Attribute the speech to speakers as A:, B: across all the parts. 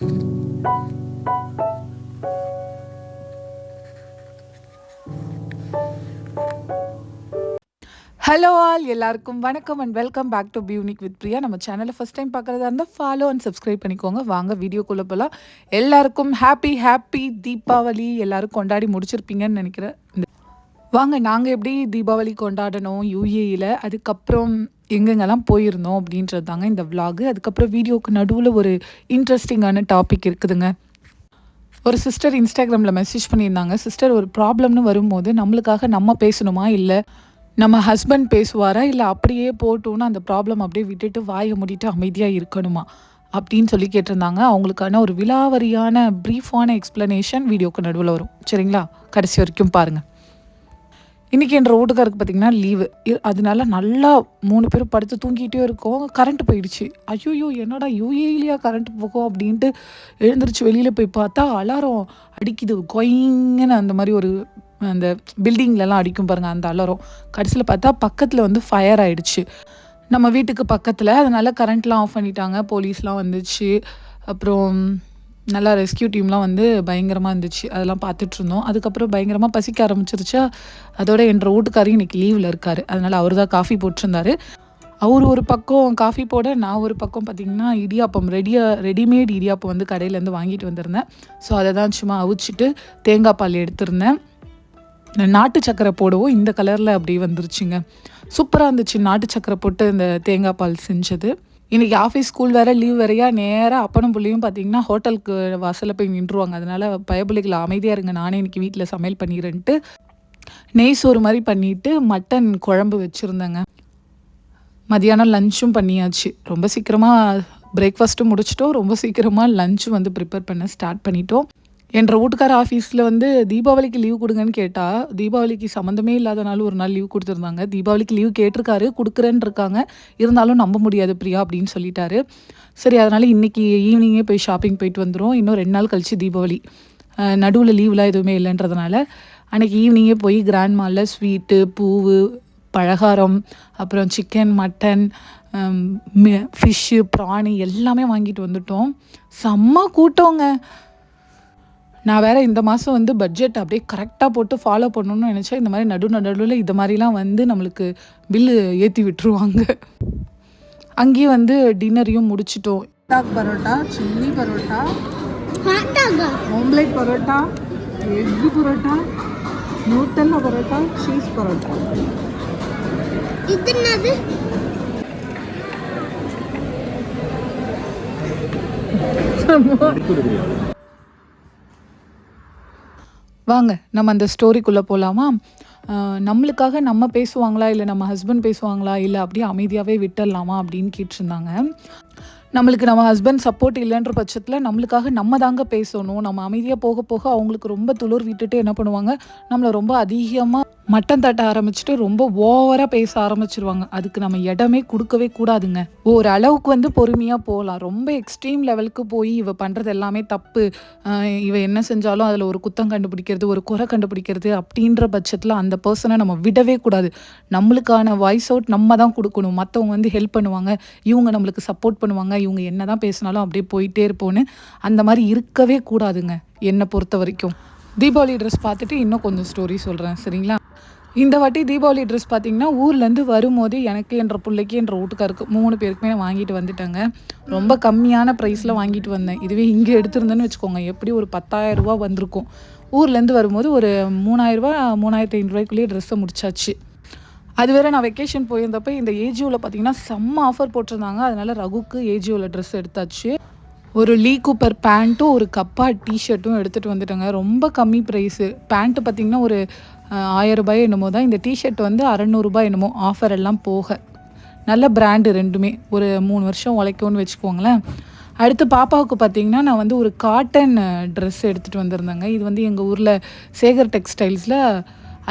A: Hello all எல்லாருக்கும் வணக்கம் and welcome back to be unique with Priya நம்ம சேனலை ஃபஸ்ட் டைம் பார்க்குறதா இருந்தால் ஃபாலோ அண்ட் சப்ஸ்கிரைப் பண்ணிக்கோங்க. வாங்க வீடியோக்குள்ளே போகலாம் எல்லாருக்கும் ஹாப்பி ஹாப்பி தீபாவளி. எல்லாரும் கொண்டாடி முடிச்சிருப்பீங்கன்னு நினைக்கிறேன். இந்த- வாங்க நாங்கள் எப்படி தீபாவளி கொண்டாடணும் யூஏயில் அதுக்கப்புறம் எங்கெங்கெல்லாம் போயிருந்தோம் அப்படின்றது தாங்க இந்த விலாகு அதுக்கப்புறம் வீடியோவுக்கு நடுவில் ஒரு இன்ட்ரெஸ்டிங்கான டாபிக் இருக்குதுங்க. ஒரு சிஸ்டர் இன்ஸ்டாகிராமில் மெசேஜ் பண்ணியிருந்தாங்க. சிஸ்டர் ஒரு ப்ராப்ளம்னு வரும்போது நம்மளுக்காக நம்ம பேசணுமா? இல்லை நம்ம ஹஸ்பண்ட் பேசுவாரா? இல்லை அப்படியே போட்டோன்னு அந்த ப்ராப்ளம் அப்படியே விட்டுட்டு வாயை மூடிட்டு அமைதியாக இருக்கணுமா? அப்படின்னு சொல்லி கேட்டிருந்தாங்க. அவங்களுக்கான ஒரு விலாவரியான ப்ரீஃபான எக்ஸ்ப்ளனேஷன் வீடியோக்கு நடுவில் வரும். சரிங்களா? கடைசி வரைக்கும் பாருங்கள் இன்றைக்கி என்ற ரோட்டுக்காருக்கு பார்த்தீங்கன்னா லீவு அதனால நல்லா மூணு பேரும் படுத்து தூங்கிட்டே இருக்கோம். கரண்ட் போயிடுச்சு. ஐயோ என்னடா யூஏலியா கரண்ட் போகும் அப்படின்ட்டு எழுந்திரிச்சு வெளியில் போய் பார்த்தா அலாரம் அடிக்குது. கொயிங்கன்னு அந்த மாதிரி ஒரு அந்த பில்டிங்லலாம் அடிக்கும் பாருங்கள் அந்த அலாரம். கடைசியில் பார்த்தா பக்கத்தில் வந்து ஃபயர் ஆகிடுச்சு நம்ம வீட்டுக்கு பக்கத்தில். அதனால் கரண்ட்லாம் ஆஃப் பண்ணிட்டாங்க. போலீஸ்லாம் வந்துச்சு. அப்புறம் நல்லா ரெஸ்கியூ டீம்லாம் வந்து பயங்கரமாக இருந்துச்சு. அதெல்லாம் பார்த்துட்ருந்தோம். அதுக்கப்புறம் பயங்கரமாக பசிக்க ஆரம்பிச்சிருச்சா. அதோட என்ற வீட்டுக்காரையும் இன்றைக்கி லீவில் இருக்கார். அதனால் அவர் தான் காஃபி போட்டிருந்தாரு. அவர் ஒரு பக்கம் காஃபி போட நான் ஒரு பக்கம் பார்த்திங்கன்னா இடியாப்பம் ரெடியாக ரெடிமேட் இடியாப்பம் வந்து கடையிலேருந்து வாங்கிட்டு வந்திருந்தேன். ஸோ அதை தான் சும்மா அவிச்சிட்டு தேங்காய் பால் எடுத்திருந்தேன். நாட்டு சக்கரை போடவும் இந்த கலரில் அப்படியே வந்துருச்சுங்க. சூப்பராக இருந்துச்சு. நாட்டு சக்கரை போட்டு இந்த தேங்காய் பால் செஞ்சது. இன்றைக்கி ஆஃபீஸ் ஸ்கூல் வேறு லீவ் வேறையா? நேராக அப்பனும் பிள்ளையும் பார்த்தீங்கன்னா ஹோட்டலுக்கு வாசலில் போய் நின்றுவாங்க அதனால் பயபிள்ளைகளை அமைதியாக இருங்க. நானே இன்றைக்கி வீட்டில் சமையல் பண்ணிடுறேன்ட்டு நெய் சோறு மாதிரி பண்ணிவிட்டு மட்டன் குழம்பு வச்சுருந்தேங்க. மதியானம் லஞ்சும் பண்ணியாச்சு. ரொம்ப சீக்கிரமாக பிரேக்ஃபாஸ்ட்டும் முடிச்சிட்டோம். ரொம்ப சீக்கிரமாக லஞ்சும் வந்து ப்ரிப்பேர் பண்ண ஸ்டார்ட் பண்ணிட்டோம். என்ற வீட்டுக்கார ஆஃபீஸில் வந்து தீபாவளிக்கு லீவ் கொடுங்கன்னு கேட்டால் தீபாவளிக்கு சம்மந்தமே இல்லாதனால ஒரு நாள் லீவ் கொடுத்துருந்தாங்க. தீபாவளிக்கு லீவ் கேட்டிருக்காரு கொடுக்குறேன்னு இருக்காங்க இருந்தாலும் நம்ப முடியாது பிரியா அப்படின்னு சொல்லிட்டாரு. சரி அதனால் இன்றைக்கி ஈவினிங்கே போய் ஷாப்பிங் போயிட்டு வந்துடும் இன்னும் ரெண்டு நாள் கழிச்சு தீபாவளி. நடுவில் லீவ்லாம் எதுவுமே இல்லைன்றதுனால அன்றைக்கி ஈவினிங்கே போய் கிராண்ட் மாலில் ஸ்வீட்டு பூவு பலகாரம் அப்புறம் சிக்கன் மட்டன் ஃபிஷ்ஷு ப்ராணி எல்லாமே வாங்கிட்டு வந்துட்டோம். செம்ம கூட்டங்க. நான் வேற இந்த மாதம் வந்து பட்ஜெட் அப்படியே கரெக்டாக போட்டு ஃபாலோ பண்ணணும்னு நினச்சேன். இந்த மாதிரி நடு நடுவில் இது மாதிரிலாம் வந்து நம்மளுக்கு பில்லு ஏற்றி விட்டுருவாங்க. அங்கேயும் வந்து டின்னரையும் முடிச்சிட்டோம். Parotta chilli parotta omelette parotta. Egg parotta நூட்டல்ல parotta cheese parotta
B: இது என்னது
A: வாங்க நம்ம அந்த ஸ்டோரிக்குள்ளே போகலாமா நம்மளுக்காக நம்ம பேசுவாங்களா? இல்லை நம்ம ஹஸ்பண்ட் பேசுவாங்களா? இல்லை அப்படியே அமைதியாகவே விட்டுடலாமா? அப்படின்னு கேட்டிருந்தாங்க. நம்மளுக்கு நம்ம ஹஸ்பண்ட் சப்போர்ட் இல்லைன்ற பட்சத்தில் நம்மளுக்காக நம்ம தாங்க பேசணும். நம்ம அமைதியாக போக போக அவங்களுக்கு ரொம்ப துளிர் விட்டுட்டு என்ன பண்ணுவாங்க? நம்மளை ரொம்ப அதிகமாக மட்டம் தட்ட ஆரம்பிச்சுட்டு ரொம்ப ஓவராக பேச ஆரம்பிச்சிருவாங்க. அதுக்கு நம்ம இடமே கொடுக்கவே கூடாதுங்க. ஒரு அளவுக்கு வந்து பொறுமையாக போகலாம் ரொம்ப எக்ஸ்ட்ரீம் லெவலுக்கு போய் இவ பண்ணுறது எல்லாமே தப்பு. இவ என்ன செஞ்சாலும் அதில் ஒரு குத்தம் கண்டுபிடிக்கிறது ஒரு குறை கண்டுபிடிக்கிறது அப்படின்ற பட்சத்தில் அந்த பர்சனை நம்ம விடவே கூடாது. நம்மளுக்கான வாய்ஸ் அவுட் நம்ம தான் கொடுக்கணும். மற்றவங்க வந்து ஹெல்ப் பண்ணுவாங்க. இவங்க நம்மளுக்கு சப்போர்ட் பண்ணுவாங்க. இவங்க என்ன தான் பேசினாலும் அப்படியே போயிட்டே இருப்போன்னு அந்த மாதிரி இருக்கவே கூடாதுங்க. என்னை பொறுத்த வரைக்கும். தீபாவளி ட்ரெஸ் பார்த்துட்டு இன்னும் கொஞ்சம் ஸ்டோரி சொல்கிறேன் சரிங்களா? இந்த வாட்டி தீபாவளி ட்ரெஸ் பார்த்தீங்கன்னா ஊர்லேருந்து வரும்போது எனக்கு என்ற பிள்ளைக்கு என்ற வீட்டுக்காருக்கு மூணு பேருக்குமே வாங்கிட்டு வந்துட்டாங்க. ரொம்ப கம்மியான ப்ரைஸில் வாங்கிட்டு வந்தேன். இதுவே இங்கே எடுத்திருந்தேன்னு வச்சுக்கோங்க. எப்படி ஒரு பத்தாயிரம் ரூபா வந்திருக்கும். ஊர்லேருந்து வரும்போது ஒரு மூணாயிரரூபா மூணாயிரத்தி ஐநூறுரூவாய்க்குள்ளேயே ட்ரெஸ்ஸை முடிச்சாச்சு. அது வேறு நான் வெக்கேஷன் போயிருந்தப்ப இந்த ஏஜியோவில் பார்த்தீங்கன்னா செம்ம ஆஃபர் போட்டிருந்தாங்க. அதனால் ரகுக்கு ஏஜியோவில் ட்ரெஸ் எடுத்தாச்சு. ஒரு லீ கூப்பர் பேண்ட்டும் ஒரு கப்பா டிஷர்ட்டும் எடுத்துகிட்டு வந்துட்டேங்க. ரொம்ப கம்மி ப்ரைஸு பேண்ட்டு பார்த்தீங்கன்னா ஒரு ஆயிரம் ரூபாய் என்னமோ தான் இந்த டிஷர்ட் வந்து அறநூறுபா என்னமோ ஆஃபர் எல்லாம் போக. நல்ல பிராண்டு ரெண்டுமே. ஒரு மூணு வருஷம் உழைக்கும்னு வச்சுக்கோங்களேன். அடுத்து பாப்பாவுக்கு பார்த்தீங்கன்னா நான் வந்து ஒரு காட்டன் ட்ரெஸ் எடுத்துகிட்டு வந்திருந்தேங்க. இது வந்து எங்கள் ஊரில் சேகர் டெக்ஸ்டைல்ஸில்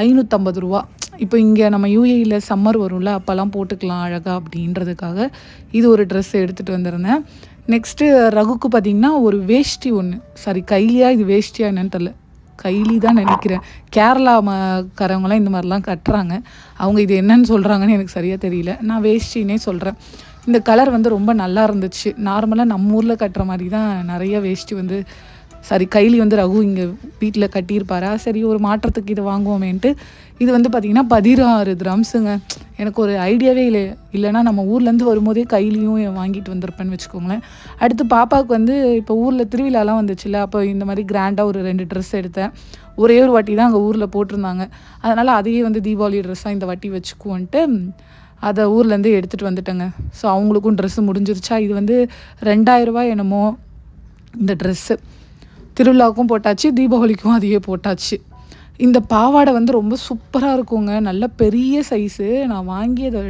A: ஐநூற்றம்பது ரூபா. இப்போ இங்கே நம்ம யூஏயில் சம்மர் வரும்ல அப்போல்லாம் போட்டுக்கலாம் அழகாக அப்படின்றதுக்காக இது ஒரு ட்ரெஸ் எடுத்துகிட்டு வந்திருந்தேன். நெக்ஸ்ட்டு ரகுக்கு பார்த்தீங்கன்னா ஒரு வேஷ்டி ஒன்று சாரி கைலியா இது வேஷ்டியா என்னன்னு தெரில கைலி தான் நினைக்கிறேன். கேரளா ம காரவங்களாம் இந்த மாதிரிலாம் கட்டுறாங்க. அவங்க இது என்னன்னு சொல்கிறாங்கன்னு எனக்கு சரியாக தெரியல. நான் வேஷ்டினே சொல்கிறேன் இந்த கலர் வந்து ரொம்ப நல்லா இருந்துச்சு. நார்மலாக நம்ம ஊரில் கட்டுற மாதிரி தான் நிறைய வேஷ்டி வந்து சாரி கைலி வந்து ரகு இங்கே வீட்டில் கட்டியிருப்பாரா? சரி ஒரு மாற்றத்துக்கு இது வாங்குவோமேன்ட்டு. இது வந்து பார்த்திங்கன்னா பதினாறு கிராம்ஸுங்க எனக்கு ஒரு ஐடியாவே இல்லை இல்லைன்னா நம்ம ஊர்லேருந்து வரும்போதே கைலியும் வாங்கிட்டு வந்திருப்பேன்னு வச்சுக்கோங்களேன். அடுத்து பாப்பாவுக்கு வந்து இப்போ ஊரில் திருவிழாலாம் வந்துச்சுல்ல அப்போ இந்த மாதிரி கிராண்டாக ஒரு ரெண்டு ட்ரெஸ் எடுத்தேன். ஒரே ஒரு வாட்டி தான் அங்கே ஊரில் போட்டிருந்தாங்க. அதனால் அதையே வந்து தீபாவளி ட்ரெஸ்ஸாக இந்த வாட்டி வச்சுக்குவோன்ட்டு அதை ஊர்லேருந்து எடுத்துகிட்டு வந்துட்டேங்க. ஸோ அவங்களுக்கும் ட்ரெஸ்ஸு முடிஞ்சிருச்சா? இது வந்து ரெண்டாயிரரூபா என்னமோ இந்த ட்ரெஸ்ஸு திருவிழாவுக்கும் போட்டாச்சு தீபாவளிக்கும் அதையே போட்டாச்சு. இந்த பாவாடை வந்து ரொம்ப சூப்பராக இருக்குங்க. நல்ல பெரிய சைஸு நான் வாங்கி அதை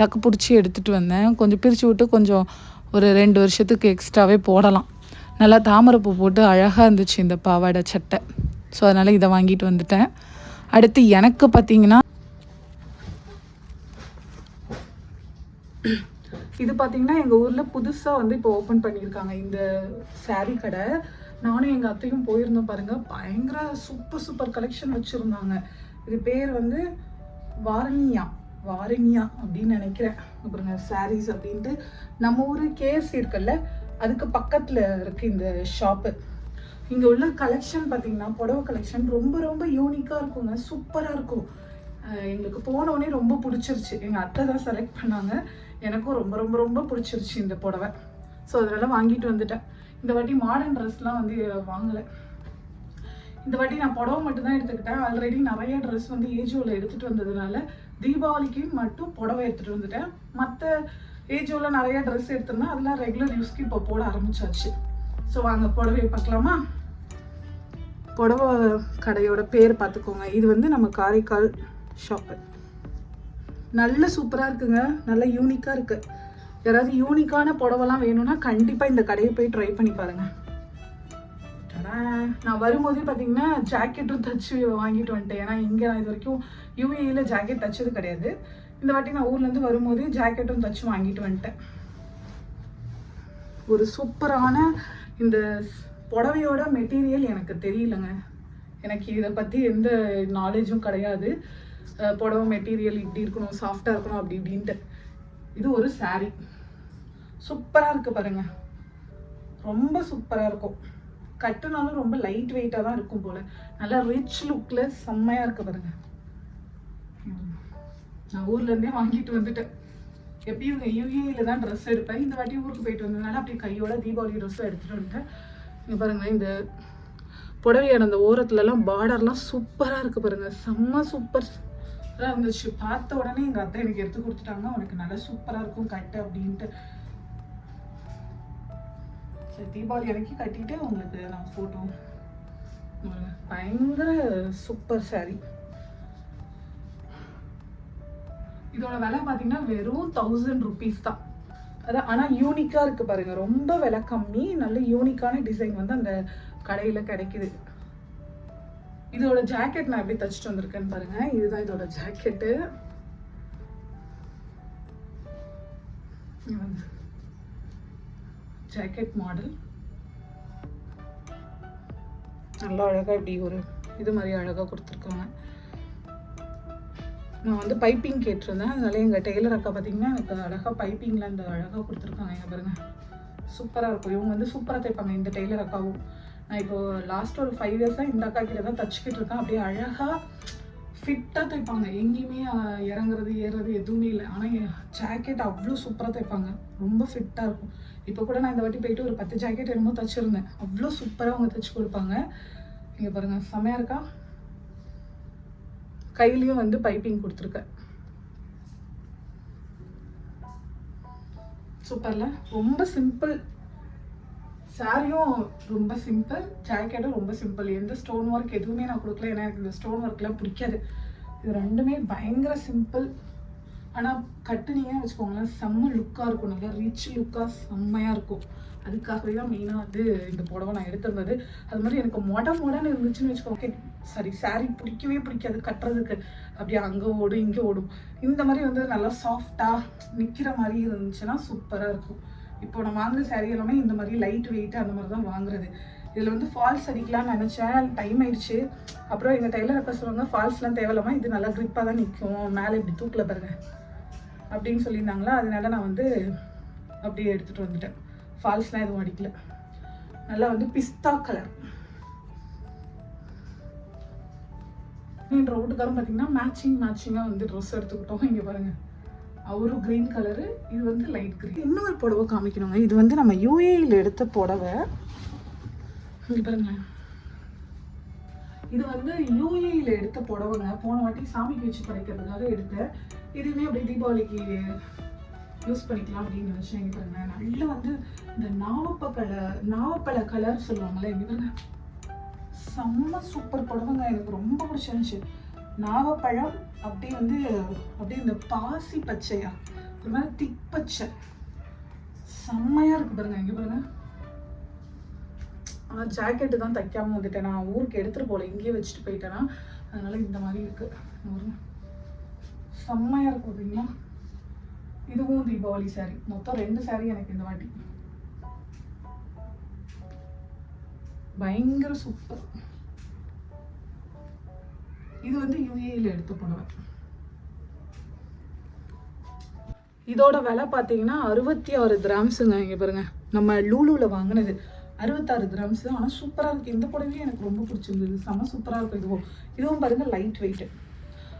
A: டக்கு பிடிச்சி எடுத்துகிட்டு வந்தேன். கொஞ்சம் பிரித்து விட்டு கொஞ்சம் ஒரு ரெண்டு வருஷத்துக்கு எக்ஸ்ட்ராவே போடலாம். நல்லா தாமரைப்பூ போட்டு அழகாக இருந்துச்சு இந்த பாவாடை சட்டை. ஸோ அதனால் இதை வாங்கிட்டு வந்துட்டேன். அடுத்து எனக்கு பார்த்தீங்கன்னா இது பார்த்தீங்கன்னா எங்கள் ஊரில் புதுசாக வந்து இப்போ ஓப்பன் பண்ணியிருக்காங்க இந்த saree கடை. நானும் எங்கள் அத்தையும் போயிருந்தோம் பாருங்கள் பயங்கர சூப்பர் சூப்பர் கலெக்ஷன் வச்சுருந்தாங்க. இது பேர் வந்து வாரணியா வாரணியா அப்படின்னு நினைக்கிறேன். அப்புறம் சாரீஸ் அப்படின்ட்டு. நம்ம ஊர் கேஎஸ்சி இருக்குல்ல அதுக்கு பக்கத்தில் இருக்குது இந்த ஷாப்பு இங்கே உள்ள கலெக்ஷன் பார்த்தீங்கன்னா புடவை கலெக்ஷன் ரொம்ப ரொம்ப யூனிக்காக இருக்குங்க. சூப்பராக இருக்கும். எங்களுக்கு போனோடனே ரொம்ப பிடிச்சிருச்சு. எங்கள் அத்தை தான் செலக்ட் பண்ணாங்க. எனக்கும் ரொம்ப ரொம்ப ரொம்ப பிடிச்சிருச்சு இந்த புடவை. ஸோ அதனால வாங்கிட்டு வந்துட்டேன். இந்த வாட்டி மாடர்ன் ட்ரெஸ்லாம் வந்து வாங்கலை. இந்த வாட்டி நான் புடவை மட்டும்தான் எடுத்துக்கிட்டேன். ஆல்ரெடி நிறைய ட்ரெஸ் வந்து ஏஜோவில் எடுத்துகிட்டு வந்ததுனால தீபாவளிக்கு மட்டும் புடவை எடுத்துகிட்டு வந்துட்டேன். மற்ற ஏஜோவில் நிறைய ட்ரெஸ் எடுத்திருந்தேன். அதெல்லாம் ரெகுலர் யூஸ்க்கு இப்போ போட ஆரம்பிச்சாச்சு. ஸோ வாங்க புடவையை பார்க்கலாமா? புடவை கடையோட பேர் பார்த்துக்கோங்க. இது வந்து நம்ம காரைக்கால் ஷாப்பு நல்ல சூப்பராக இருக்குங்க. நல்ல யூனிக்காக இருக்குது யாராவது யூனிக்கான புடவைலாம் வேணும்னா கண்டிப்பாக இந்த கடையை போய் ட்ரை பண்ணி பாருங்கள் நான் வரும்போதே பார்த்தீங்கன்னா ஜாக்கெட்டும் தச்சு வாங்கிட்டு வந்துட்டேன். ஏன்னா இங்கே நான் இது வரைக்கும் யூஏயில் ஜாக்கெட் தச்சது கிடையாது. இந்த வாட்டி நான் ஊர்லேருந்து வரும்போதே ஜாக்கெட்டும் தச்சு வாங்கிட்டு வந்துட்டேன். ஒரு சூப்பரான இந்த புடவையோட மெட்டீரியல் எனக்கு தெரியலங்க. எனக்கு இதை பற்றி எந்த நாலேஜும் கிடையாது. புடவை மெட்டீரியல் இப்படி இருக்கணும் சாஃப்டாக இருக்கணும் அப்படி இப்படின்ட்டு. இது ஒரு saree. சூப்பராக இருக்குது பாருங்கள் ரொம்ப சூப்பராக இருக்கும். கட்டுனாலும் ரொம்ப லைட் வெயிட்டாக தான் இருக்கும் போல். நல்லா ரிச் லுக்கில் செம்மையாக இருக்குது பாருங்கள் நான் ஊர்லேருந்தே வாங்கிட்டு வந்துட்டேன். எப்பயும் இங்கே யூஏயில் தான் ட்ரெஸ் எடுப்பேன். இந்த வாட்டி ஊருக்கு போயிட்டு வந்ததுனால அப்படியே கையோட தீபாவளி ட்ரெஸ்ஸும் எடுத்துகிட்டு வந்துட்டேன். இங்கே பாருங்களேன் இந்த புடவையோட அந்த ஓரத்துலலாம் பார்டர்லாம் சூப்பராக இருக்குது பாருங்கள் செம்ம சூப்பர் இருந்துச்சு. பார்த்த உடனே எங்கள் அத்தை எனக்கு எடுத்து கொடுத்துட்டாங்க. உனக்கு நல்லா சூப்பராக இருக்கும் கட்டு அப்படின்ட்டு. சரி தீபாவளி அன்னைக்கு கட்டிட்டு உங்களுக்கு நான் ஃபோட்டோ பயங்கர சூப்பர் saree. இதோட விலை பார்த்தீங்கன்னா வெறும் தௌசண்ட் ருபீஸ் தான். அதான் ஆனால் யூனிக்காக இருக்குது பாருங்கள் ரொம்ப விலை கம்மி. நல்ல யூனிக்கான டிசைன் வந்து அந்த கடையில் கிடைக்குது. இதோட ஜாக்கெட் நான் எப்படி தச்சுட்டு வந்திருக்கேன்னு பாருங்க. இதுதான் இதோட ஜாக்கெட்டு ஜாக்கெட் மாடல் நல்லா அழகாக இப்படி ஒரு இது மாதிரி அழகாக கொடுத்துருக்காங்க. நான் வந்து பைப்பிங் கேட்டிருந்தேன். அதனால எங்கள் டெய்லர் அக்கா பார்த்தீங்கன்னா எனக்கு அழகாக பைப்பிங்கில் அந்த அழகாக கொடுத்துருக்காங்க. எங்கள் பாருங்க. சூப்பராக இருக்கும். இவங்க வந்து சூப்பராக தைப்பாங்க. இந்த டெய்லர் அக்காவும். நான் இப்போ லாஸ்ட் ஒரு ஃபைவ் இயர்ஸாக இந்த அக்கா கிட்ட தான் தச்சுக்கிட்டு இருக்கேன். அப்படியே அழகாக ஃபிட்டாக தைப்பாங்க. எங்கேயுமே இறங்குறது ஏறுறது எதுவுமே இல்லை. ஆனால் ஜாக்கெட் அவ்வளோ சூப்பராக தைப்பாங்க. ரொம்ப ஃபிட்டாக இருக்கும். இப்போ கூட நான் இந்த வாட்டி போயிட்டு ஒரு பத்து ஜாக்கெட் என்னமோ தச்சிருந்தேன். அவ்வளோ சூப்பராக அவங்க தைச்சி கொடுப்பாங்க. இங்கே பாருங்க செமையாக இருக்கா? கையிலையும் வந்து பைப்பிங் கொடுத்துருக்கேன். சூப்பரில் ரொம்ப சிம்பிள் சாரியும் ரொம்ப சிம்பிள் ஜாக்கெட்டும் ரொம்ப சிம்பிள் எந்த ஸ்டோன் ஒர்க் எதுவுமே நான் கொடுக்கல. ஏன்னா எனக்கு இந்த ஸ்டோன் ஒர்க்லாம் பிடிக்காது. இது ரெண்டுமே பயங்கர சிம்பிள் ஆனால் கட்டுனீங்கன்னு வச்சுக்கோங்களேன் செம்ம லுக்காக இருக்கும். நல்லா ரிச் லுக்காக செம்மையாக இருக்கும். அதுக்காகவே தான் மெயினாக வந்து இந்த புடவை நான் எடுத்திருந்தது. அது மாதிரி எனக்கு மொட மொடன்னு இருந்துச்சுன்னு வச்சுக்கோங்க. சரி சாரி பிடிக்கவே பிடிக்காது கட்டுறதுக்கு. அப்படியே அங்கே ஓடும் இங்கே ஓடும். இந்த மாதிரி வந்து நல்லா சாஃப்டாக நிற்கிற மாதிரி இருந்துச்சுன்னா சூப்பராக இருக்கும். இப்போ நான் வாங்குற saree எல்லாமே இந்த மாதிரி லைட் வெயிட் அந்த மாதிரி தான் வாங்குறது. இதில் வந்து ஃபால்ஸ் அடிக்கலாம்னு நினச்சேன். டைம் ஆயிடுச்சு. அப்புறம் எங்கள் டைலர் அப்போ சொல்லுவாங்க ஃபால்ஸ்லாம் தேவையில்லாமல் இது நல்லா க்ரிப்பாக தான் நிற்கும் மேலே இப்படி தூக்கில் பாருங்க. அப்படின்னு சொல்லியிருந்தாங்களா. அதனால நான் வந்து அப்படியே எடுத்துகிட்டு வந்துட்டேன். ஃபால்ஸ்லாம் எதுவும் அடிக்கல. நல்லா வந்து பிஸ்தா கலர் என்ற வீட்டுக்காரன் பார்த்தீங்கன்னா மேட்சிங் மேட்சிங்காக வந்து ட்ரெஸ் எடுத்துக்கிட்டோம். இங்கே பாருங்கள் அவரும் க்ரீன் கலரு இது வந்து லைட் க்ரீன் இன்னொரு புடவை காமிக்கணுங்க. இது வந்து நம்ம யூஏயில் எடுத்த புடவை. இங்கே பாருங்களேன். இது வந்து யூஏயில் எடுத்த புடவைங்க. போன வாட்டி சாமிக்கு வச்சு படைக்கிறதுக்காக எடுத்தேன். இதுவுமே அப்படியே தீபாவளிக்கு யூஸ் பண்ணிக்கலாம் அப்படின்னு நினச்சேன் இங்கே பாருங்க நல்லா வந்து இந்த நாவப்ப கலர் நாவப்பழ கலர் சொல்லுவாங்கல்ல இங்கே பாருங்க. செம்ம சூப்பர் புடவைங்க. எனக்கு ரொம்ப பிடிச்சிருந்துச்சு. நாவப்பழம் அப்படியே வந்து அப்படியே இந்த பாசி பச்சையா? ஒரு மாதிரி திப்பச்சை செம்மையாக இருக்குது இருக்கு பாருங்க இங்கே பாருங்க. ஆனால் ஜாக்கெட்டு தான் தைக்காமல் வந்துட்டேன். நான் ஊருக்கு எடுத்துகிட்டு போகல இங்கேயே வச்சுட்டு போயிட்டேனா அதனால இந்த மாதிரி இருக்கு. ஒரு செம்மையாக இருக்கும் பார்த்தீங்களா இதுவும் தீபாவளி saree. மொத்தம் ரெண்டு saree எனக்கு இந்த வாட்டி. பயங்கர சூப்பர் இது வந்து யூஏயில் எடுத்த புடவை இதோட விலை பார்த்தீங்கன்னா அறுபத்தி ஆறு கிராம்ஸுங்க இங்கே பாருங்க. நம்ம லூலூவில் வாங்கினது அறுபத்தாறு கிராம்ஸ் ஆனால் சூப்பராக இருக்குது இந்த புடவையும் எனக்கு ரொம்ப பிடிச்சிருந்தது. செம சூப்பராக இருக்கும் இதுவும் இதுவும் பாருங்கள் லைட் வெயிட்டு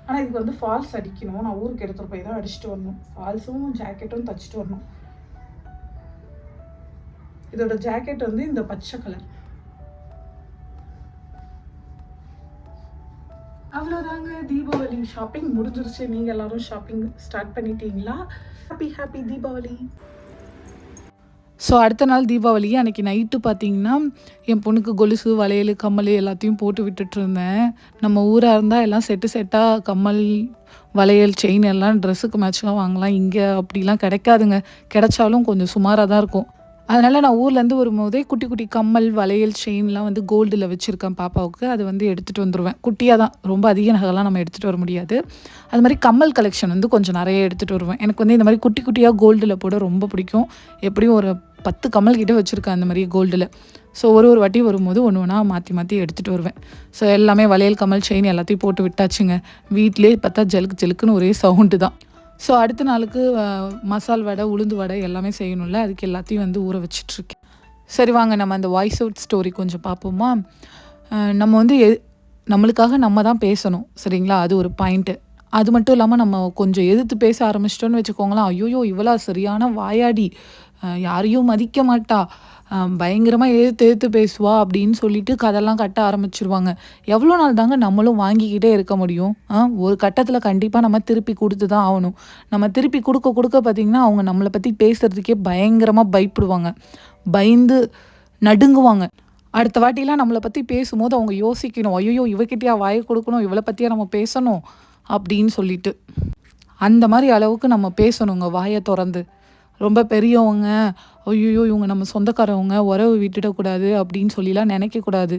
A: ஆனால் இதுக்கு வந்து ஃபால்ஸ் அடிக்கணும். நான் ஊருக்கு எடுத்துகிட்டு போய் தான் அடிச்சுட்டு வரணும். ஃபால்ஸும் ஜாக்கெட்டும் தச்சுட்டு வரணும். இதோட ஜாக்கெட் வந்து இந்த பச்சை கலர் அவ்வளோதாங்க தீபாவளி ஷாப்பிங் முடிஞ்சிருச்சு. நீங்கள் எல்லாரும் ஷாப்பிங் ஸ்டார்ட் பண்ணிட்டீங்களா? Happy happy Deepavali. ஸோ அடுத்த நாள் தீபாவளி. அன்றைக்கி நைட்டு பார்த்தீங்கன்னா என் பொண்ணுக்கு கொலுசு வளையல் கம்மல் எல்லாத்தையும் போட்டு விட்டுட்டு இருந்தேன். நம்ம ஊராக இருந்தால் எல்லாம் செட்டு செட்டாக கம்மல் வளையல் செயின் எல்லாம் ட்ரெஸ்ஸுக்கு மேட்சாக வாங்கலாம். இங்கே அப்படிலாம் கிடைக்காதுங்க. கிடைச்சாலும் கொஞ்சம் சுமாராக தான் இருக்கும். அதனால் நான் ஊர்லேருந்து வரும்போதே குட்டி குட்டி கம்மல் வளையல் செயின்லாம் வந்து கோல்டில் வச்சுருக்கேன் பாப்பாவுக்கு. அது வந்து எடுத்துகிட்டு வந்துடுவேன் குட்டியாக தான். ரொம்ப அதிக நகைலாம் நம்ம எடுத்துகிட்டு வர முடியாது. அது மாதிரி கம்மல் கலெக்ஷன் வந்து கொஞ்சம் நிறைய எடுத்துகிட்டு வருவேன். எனக்கு வந்து இந்த மாதிரி குட்டி குட்டியாக கோல்டில் போட ரொம்ப பிடிக்கும். எப்படியும் ஒரு பத்து கம்மல் கிட்டே வச்சுருக்கேன் அந்த மாதிரி கோல்டில் ஸோ ஒரு ஒரு வாட்டி வரும்போது ஒன்று ஒன்றா மாற்றி மாற்றி எடுத்துகிட்டு வருவேன். ஸோ எல்லாமே வளையல் கமல் செயின் எல்லாத்தையும் போட்டு விட்டாச்சுங்க. வீட்டிலே பார்த்தா ஜலுக்கு ஜலுக்குன்னு ஒரே சவுண்டு தான். ஸோ அடுத்த நாளுக்கு மசால் வடை உளுந்து வடை எல்லாமே செய்யணும்ல? அதுக்கு எல்லாத்தையும் வந்து ஊற வச்சிட்ருக்கேன். சரி வாங்க நம்ம அந்த வாய்ஸ் அவுட் ஸ்டோரி கொஞ்சம் பார்ப்போமா? நம்ம வந்து எ நம்மளுக்காக நம்ம தான் பேசணும் சரிங்களா? அது ஒரு பாயிண்ட்டு அது மட்டும் இல்லாமல் நம்ம கொஞ்சம் எதிர்த்து பேச ஆரம்பிச்சிட்டோன்னு வச்சுக்கோங்களேன். ஐயோயோ இவ்வளோ சரியான வாயாடி. யாரையும் மதிக்க மாட்டா. பயங்கரமாக எதிர்த்து எதிர்த்து பேசுவா அப்படின்னு சொல்லிட்டு கதெல்லாம் கட்ட ஆரம்பிச்சிருவாங்க. எவ்வளோ நாள் தாங்க நம்மளும் வாங்கிக்கிட்டே இருக்க முடியும்? ஆ, ஒரு கட்டத்தில் கண்டிப்பாக நம்ம திருப்பி கொடுத்து தான் ஆகணும். நம்ம திருப்பி கொடுக்க கொடுக்க பார்த்திங்கன்னா அவங்க நம்மளை பற்றி பேசுகிறதுக்கே பயங்கரமாக பயப்படுவாங்க. பயந்து நடுங்குவாங்க. அடுத்த வாட்டிலாம் நம்மளை பற்றி பேசும்போது அவங்க யோசிக்கணும். ஐயோ இவகிட்டயா வாயை கொடுக்கணும் இவளை பற்றியா நம்ம பேசணும் அப்படின்னு சொல்லிட்டு. அந்த மாதிரி அளவுக்கு நம்ம பேசணுங்க வாயை திறந்து. ரொம்ப பெரியவங்க. ஐயோ இவங்க நம்ம சொந்தக்காரவங்க உறவு விட்டுடக்கூடாது அப்படின்னு சொல்லிலாம் நினைக்கக்கூடாது.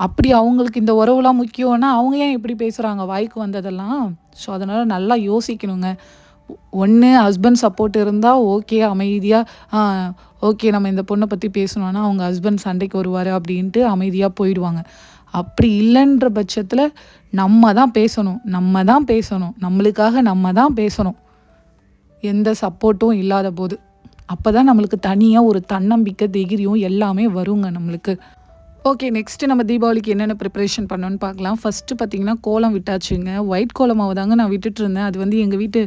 A: அப்படி அவங்களுக்கு இந்த உறவுலாம் முக்கியம்னா அவங்க ஏன் இப்படி பேசுகிறாங்க வாய்க்கு வந்ததெல்லாம். ஸோ அதனால் நல்லா யோசிக்கணுங்க. ஒன்று ஹஸ்பண்ட் சப்போர்ட் இருந்தால் ஓகே அமைதியாக ஓகே நம்ம இந்த பொண்ணை பற்றி பேசணும்னா அவங்க ஹஸ்பண்ட் சண்டைக்கு வருவார் அப்படின்ட்டு அமைதியாக போயிடுவாங்க. அப்படி இல்லைன்ற பட்சத்தில் நம்ம தான் பேசணும். நம்ம தான் பேசணும். நம்மளுக்காக நம்ம தான் பேசணும். எந்த சப்போர்ட்டும் இல்லாத போது. அப்போ தான் நம்மளுக்கு தனியாக ஒரு தன்னம்பிக்கை திகிரியும் எல்லாமே வருங்க நம்மளுக்கு. ஓகே நெக்ஸ்ட்டு நம்ம தீபாவளிக்கு என்னென்ன ப்ரிப்பரேஷன் பண்ணோன்னு பார்க்கலாம். ஃபஸ்ட்டு பார்த்தீங்கன்னா கோலம் விட்டாச்சுங்க. ஒயிட் கோலமாவை தாங்க நான் விட்டுட்டு இருந்தேன். அது வந்து எங்கள் வீட்டு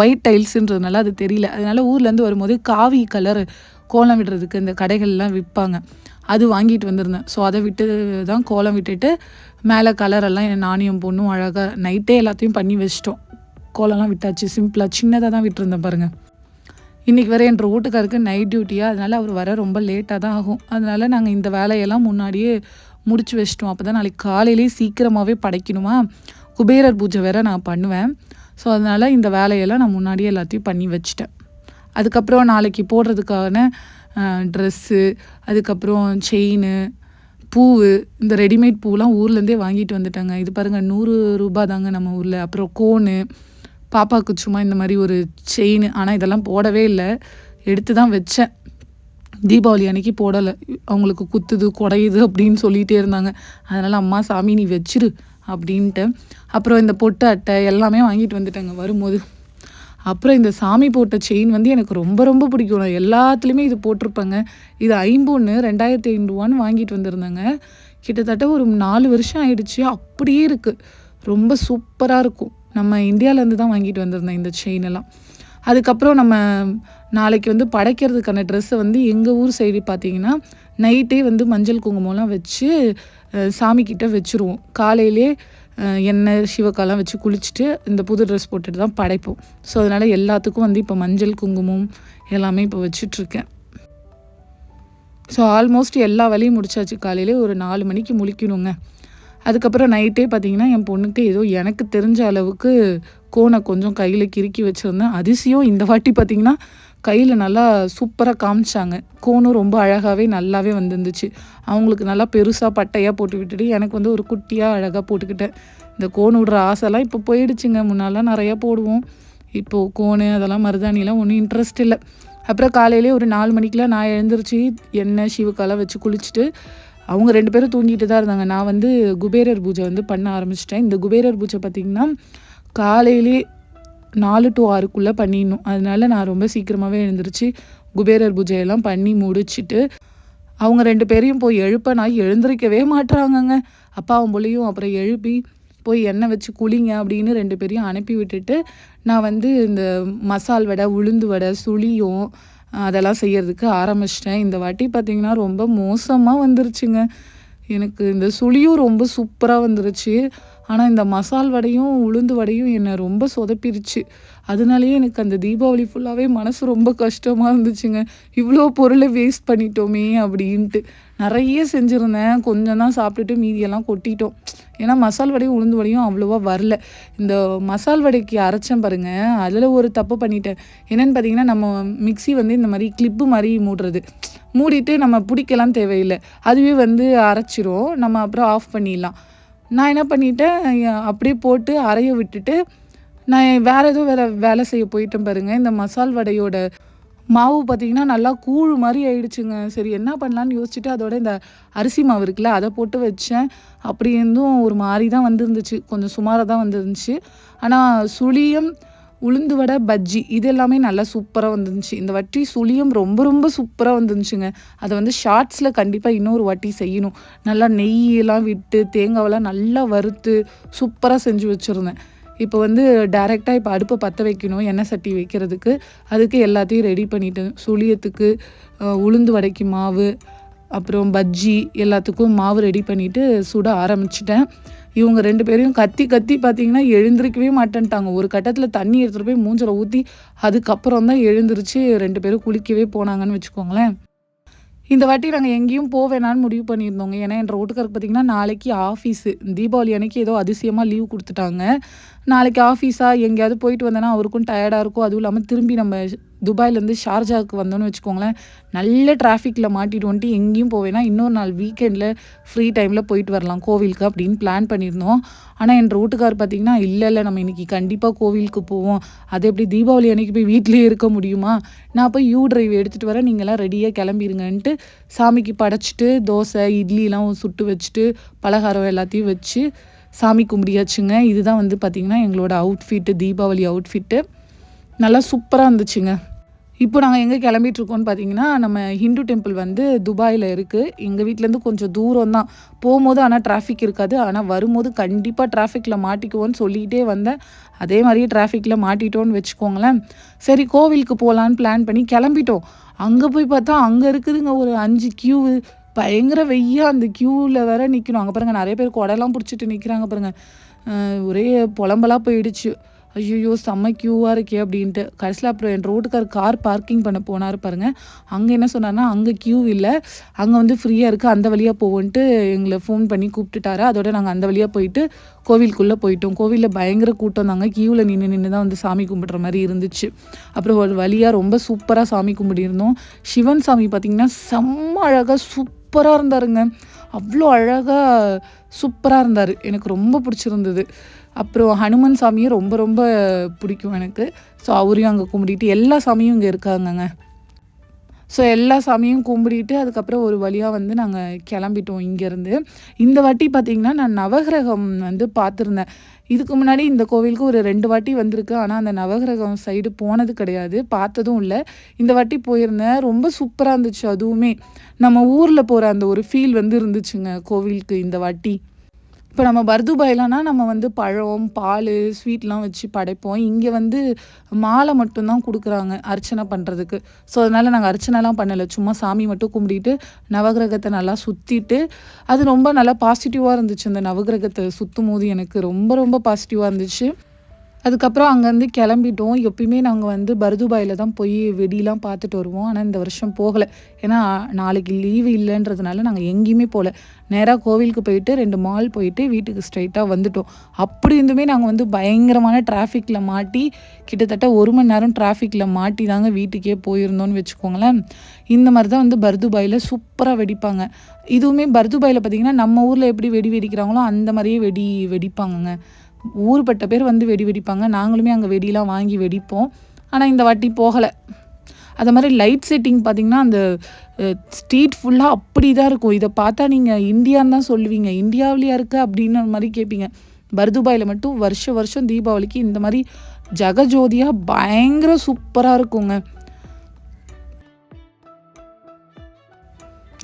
A: ஒயிட் டைல்ஸுன்றதுனால அது தெரியல. அதனால் ஊர்லேருந்து வரும்போது காவி கலர் கோலம் விடுறதுக்கு இந்த கடைகள்லாம் விற்பாங்க. அது வாங்கிட்டு வந்திருந்தேன். ஸோ அதை விட்டு தான் கோலம் விட்டுட்டு மேலே கலரெல்லாம் என் நாணயம் பொண்ணும் அழகாக நைட்டே எல்லாத்தையும் பண்ணி வச்சிட்டோம். கோலம்லாம் விட்டாச்சு. சிம்பிளாக சின்னதாக தான் விட்டுருந்தேன் பாருங்கள் இன்றைக்கி வேறு என்ற வீட்டுக்காருக்கு நைட் டியூட்டியாக அதனால் அவர் வர ரொம்ப லேட்டாக தான் ஆகும். அதனால் நாங்கள் இந்த வேலையெல்லாம் முன்னாடியே முடிச்சு வச்சிட்டோம். அப்போ தான் நாளைக்கு காலையிலேயே சீக்கிரமாகவே படைக்கணுமா? குபேரர் பூஜை வேறு நான் பண்ணுவேன். ஸோ அதனால் இந்த வேலையெல்லாம் நான் முன்னாடியே எல்லாத்தையும் பண்ணி வச்சிட்டேன். அதுக்கப்புறம் நாளைக்கு போடுறதுக்கான ட்ரெஸ்ஸு அதுக்கப்புறம் செயின் பூவு இந்த ரெடிமேட் பூவெலாம் ஊர்லேருந்தே வாங்கிட்டு வந்துட்டாங்க. இது பாருங்கள் நூறு ரூபா தாங்க நம்ம ஊரில். அப்புறம் கோனு பாப்பாவுக்கு சும்மா இந்த மாதிரி ஒரு செயின் ஆனால் இதெல்லாம் போடவே இல்லை. எடுத்து தான் வச்சேன். தீபாவளி அன்னைக்கு போடலை. அவங்களுக்கு குத்துது குடையுது அப்படின்னு சொல்லிகிட்டே இருந்தாங்க. அதனால் அம்மா சாமி நீ வச்சிரு அப்படின்ட்டு. அப்புறம் இந்த பொட்டு அட்டை எல்லாமே வாங்கிட்டு வந்துட்டாங்க வரும்போது. அப்புறம் இந்த சாமி போட்ட செயின் வந்து எனக்கு ரொம்ப ரொம்ப பிடிக்கும். நான் எல்லாத்துலேயுமே இது போட்டிருப்பேங்க. இது ஐம்பொன்று ரெண்டாயிரத்தி ஐநூறுவான்னு வாங்கிட்டு வந்திருந்தேங்க. கிட்டத்தட்ட ஒரு நாலு வருஷம் ஆயிடுச்சு. அப்படியே இருக்குது ரொம்ப சூப்பராக இருக்கும். நம்ம இந்தியாவிலேருந்து தான் வாங்கிட்டு வந்திருந்தேன் இந்த செயின் எல்லாம். அதுக்கப்புறம் நம்ம நாளைக்கு வந்து படைக்கிறதுக்கான ட்ரெஸ்ஸை வந்து எங்கள் ஊர் சைடு பார்த்தீங்கன்னா நைட்டே வந்து மஞ்சள் குங்குமம்லாம் வச்சு சாமிக்கிட்ட வச்சுருவோம். காலையிலே எண்ணெய் சிவக்காலாம் வச்சு குளிச்சுட்டு இந்த புது ட்ரெஸ் போட்டுட்டு தான் படைப்போம். ஸோ அதனால் எல்லாத்துக்கும் வந்து இப்போ மஞ்சள் குங்குமம் எல்லாமே இப்போ வச்சிட்ருக்கேன். ஸோ ஆல்மோஸ்ட் எல்லா வேலையும் முடிச்சாச்சு. காலையிலே ஒரு நாலு மணிக்கு முழிக்கணுங்க. அதுக்கப்புறம் நைட்டே பார்த்தீங்கன்னா என் பொண்ணுக்கு ஏதோ எனக்கு தெரிஞ்ச அளவுக்கு கோனை கொஞ்சம் கையில் கிறுக்கி வச்சுருந்தேன். அதிசயம் இந்த வாட்டி பார்த்தீங்கன்னா கையில் நல்லா சூப்பராக காமிச்சாங்க. கோனும் ரொம்ப அழகாகவே நல்லாவே வந்துருந்துச்சு. அவங்களுக்கு நல்லா பெருசாக பட்டையாக போட்டு விட்டுட்டு எனக்கு வந்து ஒரு குட்டியாக அழகாக போட்டுக்கிட்டேன். இந்த கோன் விடுற ஆசைலாம் இப்போ போயிடுச்சுங்க. முன்னாலாம் நிறையா போடுவோம். இப்போது கோனு அதெல்லாம் மருதாணிலாம் ஒன்றும் இன்ட்ரெஸ்ட் இல்லை. அப்புறம் காலையிலே ஒரு நாலு மணிக்கெலாம் நான் எழுந்திரிச்சு எண்ணெய் சிவக்காலாம் வச்சு குளிச்சுட்டு அவங்க ரெண்டு பேரும் தூங்கிட்டு தான் இருந்தாங்க. நான் வந்து குபேரர் பூஜை வந்து பண்ண ஆரம்பிச்சிட்டேன். இந்த குபேரர் பூஜை பார்த்திங்கன்னா காலையிலே நாலு டு ஆறுக்குள்ளே பண்ணிடணும். அதனால நான் ரொம்ப சீக்கிரமாகவே எழுந்திரிச்சு குபேரர் பூஜையெல்லாம் பண்ணி முடிச்சுட்டு அவங்க ரெண்டு பேரையும் போய் எழுப்ப நான் எழுந்திருக்கவே மாட்றாங்கங்க. அப்பாவும் பிள்ளையும் அப்புறம் எழுப்பி போய் எண்ணெய் வச்சு குளிங்க அப்படின்னு ரெண்டு பேரையும் அனுப்பி விட்டுட்டு நான் வந்து இந்த மசால் வடை உளுந்து வடை சுழியும் அதெல்லாம் செய்யறதுக்கு ஆரம்பிச்சிட்டேன். இந்த வாட்டி பார்த்திங்கன்னா ரொம்ப மோசமாக வந்துருச்சுங்க. எனக்கு இந்த சுழியும் ரொம்ப சூப்பராக வந்துருச்சு. ஆனால் இந்த மசால் வடையும் உளுந்து வடையும் என்னை ரொம்ப சொதப்பிருச்சு. அதனாலேயே எனக்கு அந்த தீபாவளி ஃபுல்லாகவே மனசு ரொம்ப கஷ்டமாக இருந்துச்சுங்க. இவ்வளோ பொருளை வேஸ்ட் பண்ணிட்டோமே அப்படின்ட்டு. நிறைய செஞ்சுருந்தேன். கொஞ்சம் தான் சாப்பிட்டுட்டு மீதியெல்லாம் கொட்டிட்டோம். ஏன்னா மசால் வடையும் உளுந்து வடையும் அவ்வளோவா வரல. இந்த மசால் வடைக்கு அரைச்சேன் பாருங்கள் அதில் ஒரு தப்பு பண்ணிட்டேன். என்னென்னு பார்த்தீங்கன்னா நம்ம மிக்ஸி வந்து இந்த மாதிரி கிளிப்பு மாதிரி மூடுறது. மூடிட்டு நம்ம பிடிக்கலாம் தேவையில்லை. அதுவே வந்து அரைச்சிரும். நம்ம அப்புறம் ஆஃப் பண்ணிடலாம். நான் என்ன பண்ணிட்டேன் அப்படியே போட்டு அரைய விட்டுட்டு நான் வேறு எதுவும் வேறு வேலை செய்ய போயிட்டேன் பாருங்க. இந்த மசால் வடையோட மாவு பார்த்தீங்கன்னா நல்லா கூழ் மாதிரி ஆயிடுச்சுங்க. சரி என்ன பண்ணலான்னு யோசிச்சுட்டு அதோட இந்த அரிசி மாவு இருக்குல்ல அதை போட்டு வச்சேன். அப்படி இருந்தும் ஒரு மாதிரி தான் வந்துருந்துச்சு. கொஞ்சம் சுமாராக தான் வந்துருந்துச்சு. ஆனால் சுழியம் உளுந்து வடை பஜ்ஜி இது எல்லாமே நல்லா சூப்பராக வந்துருந்துச்சு. இந்த வாட்டி சுழியம் ரொம்ப ரொம்ப சூப்பராக வந்துருந்துச்சுங்க. அதை வந்து ஷார்ட்ஸில் கண்டிப்பாக இன்னொரு வாட்டி செய்யணும். நல்லா நெய்யெல்லாம் விட்டு தேங்காவெல்லாம் நல்லா வறுத்து சூப்பராக செஞ்சு வச்சுருந்தேன். இப்போ வந்து டைரெக்டாக இப்போ அடுப்பை பற்ற வைக்கணும் எண்ணெய் சட்டி வைக்கிறதுக்கு. அதுக்கு எல்லாத்தையும் ரெடி பண்ணிட்டேன். சுழியத்துக்கு உளுந்து வடைக்கு மாவு அப்புறம் பஜ்ஜி எல்லாத்துக்கும் மாவு ரெடி பண்ணிவிட்டு சுட ஆரம்பிச்சிட்டேன். இவங்க ரெண்டு பேரையும் கத்தி கத்தி பார்த்தீங்கன்னா எழுந்திருக்கவே மாட்டேன்ட்டாங்க. ஒரு கட்டத்தில் தண்ணி எடுத்துகிட்டு போய் மூஞ்சில் ஊற்றி அதுக்கப்புறம் தான் எழுந்திருச்சு ரெண்டு பேரும் குளிக்கவே போனாங்கன்னு வச்சுக்கோங்களேன். இந்த வாட்டி நாங்கள் எங்கேயும் போவேணான்னு முடிவு பண்ணியிருந்தோங்க. ஏன்னா என் ரோட்டுக்காரருக்கு பார்த்தீங்கன்னா நாளைக்கு ஆஃபீஸு. தீபாவளி அன்னைக்கு ஏதோ அதிசயமாக லீவ் கொடுத்துட்டாங்க. நாளைக்கு ஆஃபீஸாக எங்கேயாவது போயிட்டு வந்தேன்னா அவருக்கும் டயர்டாக இருக்கும். அதுவும் இல்லாமல் திரும்பி நம்ம துபாயிலேருந்து ஷார்ஜாவுக்கு வந்தோம்னு வச்சுக்கோங்களேன். நல்ல டிராஃபிக்கில் மாட்டிட்டு வந்துட்டு எங்கேயும் போவேன்னா இன்னொரு நாள் வீக்கெண்டில் ஃப்ரீ டைமில் போயிட்டு வரலாம் கோவிலுக்கு அப்படின்னு பிளான் பண்ணியிருந்தோம். ஆனால் என் ரூட்டுக்கார் பார்த்தீங்கன்னா இல்லை இல்லை நம்ம இன்றைக்கி கண்டிப்பாக கோவிலுக்கு போவோம். அது எப்படி தீபாவளி அன்னைக்கு போய் வீட்டிலேயே இருக்க முடியுமா? நான் போய் யூ டிரைவ் எடுத்துகிட்டு வரேன். நீங்களாம் ரெடியாக கிளம்பிருங்கன்ட்டு சாமிக்கு படைச்சிட்டு தோசை இட்லிலாம் சுட்டு வச்சுட்டு பலகாரம் எல்லாத்தையும் வச்சு சாமி கும்பிடியாச்சுங்க. இதுதான் வந்து பார்த்திங்கன்னா எங்களோட அவுட்ஃபிட்டு தீபாவளி அவுட்ஃபிட்டு நல்லா சூப்பராக இருந்துச்சுங்க. இப்போ நாங்கள் எங்கே கிளம்பிட்டுருக்கோம்னு பார்த்தீங்கன்னா நம்ம ஹிந்து டெம்பிள் வந்து துபாயில் இருக்குது எங்கள் வீட்டிலேருந்து கொஞ்சம் தூரம் தான் போகும்போது ஆனால் டிராஃபிக் இருக்காது. ஆனால் வரும்போது கண்டிப்பாக டிராஃபிக்கில் மாட்டிக்குவோன்னு சொல்லிகிட்டே வந்தேன். அதே மாதிரியே டிராஃபிக்கில் மாட்டிட்டோன்னு வச்சுக்கோங்களேன். சரி கோவிலுக்கு போகலான்னு பிளான் பண்ணி கிளம்பிட்டோம். அங்கே போய் பார்த்தா அங்கே இருக்குதுங்க ஒரு அஞ்சு கியூவு பயங்கர வெய்யா அந்த க்யூவில் வேற நிற்கணும் அங்கே பாருங்கள் நிறைய பேர் குடலாம் பிடிச்சிட்டு நிற்கிறாங்க பாருங்கள் ஒரே புலம்பலாக போயிடுச்சு. ஐயோ செம்ம க்யூவாக இருக்கே அப்படின்ட்டு. கடைசியில் அப்புறம் என் ரோட்டுக்கார் கார் பார்க்கிங் பண்ண போனார் பாருங்கள் அங்கே என்ன சொன்னார்னா அங்கே க்யூ இல்லை. அங்கே வந்து ஃப்ரீயாக இருக்குது அந்த வழியாக போவோன்ட்டு எங்களை ஃபோன் பண்ணி கூப்பிட்டுட்டாரு. அதோட நாங்கள் அந்த வழியாக போயிட்டு கோவிலுக்குள்ளே போயிட்டோம். கோவிலில் பயங்கர கூட்டம் தாங்க. க்யூவில் நின்று நின்று தான் வந்து சாமி கும்பிட்ற மாதிரி இருந்துச்சு. அப்புறம் ஒரு வழியாக ரொம்ப சூப்பராக சாமி கும்பிட்டிருந்தோம் சிவன் சாமி பார்த்திங்கன்னா செம்ம அழகாக சூப் சூப்பராக இருந்தாருங்க. அவ்வளோ அழகாக சூப்பராக இருந்தார். எனக்கு ரொம்ப பிடிச்சிருந்தது. அப்புறம் ஹனுமன் சாமியும் ரொம்ப ரொம்ப பிடிக்கும் எனக்கு. ஸோ அவரையும் அங்கே கும்பிட்டுட்டு எல்லா சாமியும் இங்கே இருக்காங்கங்க. ஸோ எல்லா சாமியும் கும்பிடிட்டு அதுக்கப்புறம் ஒரு வழியாக வந்து நாங்கள் கிளம்பிட்டோம் இங்கேருந்து. இந்த வாட்டி பார்த்திங்கன்னா நான் நவகிரகம் வந்து பார்த்துருந்தேன் இதுக்கு முன்னாடி இந்த கோவிலுக்கு ஒரு ரெண்டு வாட்டி வந்திருக்கு. ஆனால் அந்த நவகிரகம் சைடு போனது கிடையாது. பார்த்ததும் இல்லை. இந்த வாட்டி போயிருந்தேன். ரொம்ப சூப்பராக இருந்துச்சு. அதுவுமே நம்ம ஊரில் போகிற அந்த ஒரு ஃபீல் வந்து இருந்துச்சுங்க கோவிலுக்கு இந்த வாட்டி. இப்போ நம்ம பர்துபாயிலனா நம்ம வந்து பழம் பால் ஸ்வீட்லாம் வச்சு படைப்போம். இங்கே வந்து மாலை மட்டும்தான் கொடுக்குறாங்க அர்ச்சனை பண்ணுறதுக்கு ஸோ அதனால் நாங்கள் அர்ச்சனைலாம் பண்ணலை. சும்மா சாமி மட்டும் கும்பிட்டுட்டு நவகிரகத்தை நல்லா சுற்றிட்டு அது ரொம்ப நல்லா பாசிட்டிவாக இருந்துச்சு. அந்த நவகிரகத்தை சுற்றும் போது எனக்கு ரொம்ப ரொம்ப பாசிட்டிவாக இருந்துச்சு. அதுக்கப்புறம் அங்கேருந்து கிளம்பிட்டோம். எப்பயுமே நாங்கள் வந்து பர்துபாயில் தான் போய் வெடிலாம் பார்த்துட்டு வருவோம். ஆனால் இந்த வருஷம் போகலை. ஏன்னா நாளைக்கு லீவு இல்லைன்றதுனால நாங்கள் எங்கேயுமே போகல நேராக கோவிலுக்கு போயிட்டு ரெண்டு மால் போயிட்டு வீட்டுக்கு ஸ்ட்ரைட்டாக வந்துட்டோம். அப்படி இருந்துமே நாங்கள் வந்து பயங்கரமான டிராஃபிக்கில் மாட்டி கிட்டத்தட்ட ஒரு மணி நேரம் டிராஃபிக்கில் மாட்டி தாங்க வீட்டுக்கே போயிருந்தோம்னு வச்சுக்கோங்களேன். இந்த மாதிரி தான் வந்து பர்துபாயில் சூப்பராக வெடிப்பாங்க. இதுவுமே பர்துபாயில் பார்த்திங்கன்னா நம்ம ஊரில் எப்படி வெடி வெடிக்கிறாங்களோ அந்த மாதிரியே வெடி வெடிப்பாங்கங்க. ஊர்பட்ட பேர் வந்து வெடி வெடிப்பாங்க. நாங்களுமே அங்கே வெடிலாம் வாங்கி வெடிப்போம். ஆனால் இந்த வாட்டி போகலை. அது மாதிரி லைட் செட்டிங் பார்த்திங்கன்னா அந்த ஸ்ட்ரீட் ஃபுல்லாக அப்படி தான் இருக்கும். இதை பார்த்தா நீங்கள் இந்தியான்னு தான் சொல்லுவீங்க. இந்தியாவிலையா இருக்கு அப்படின்னு மாதிரி கேட்பீங்க பர்துபாயில் மட்டும் வருஷ வருஷம் தீபாவளிக்கு இந்த மாதிரி ஜெகஜோதியாக பயங்கர சூப்பராக இருக்குங்க.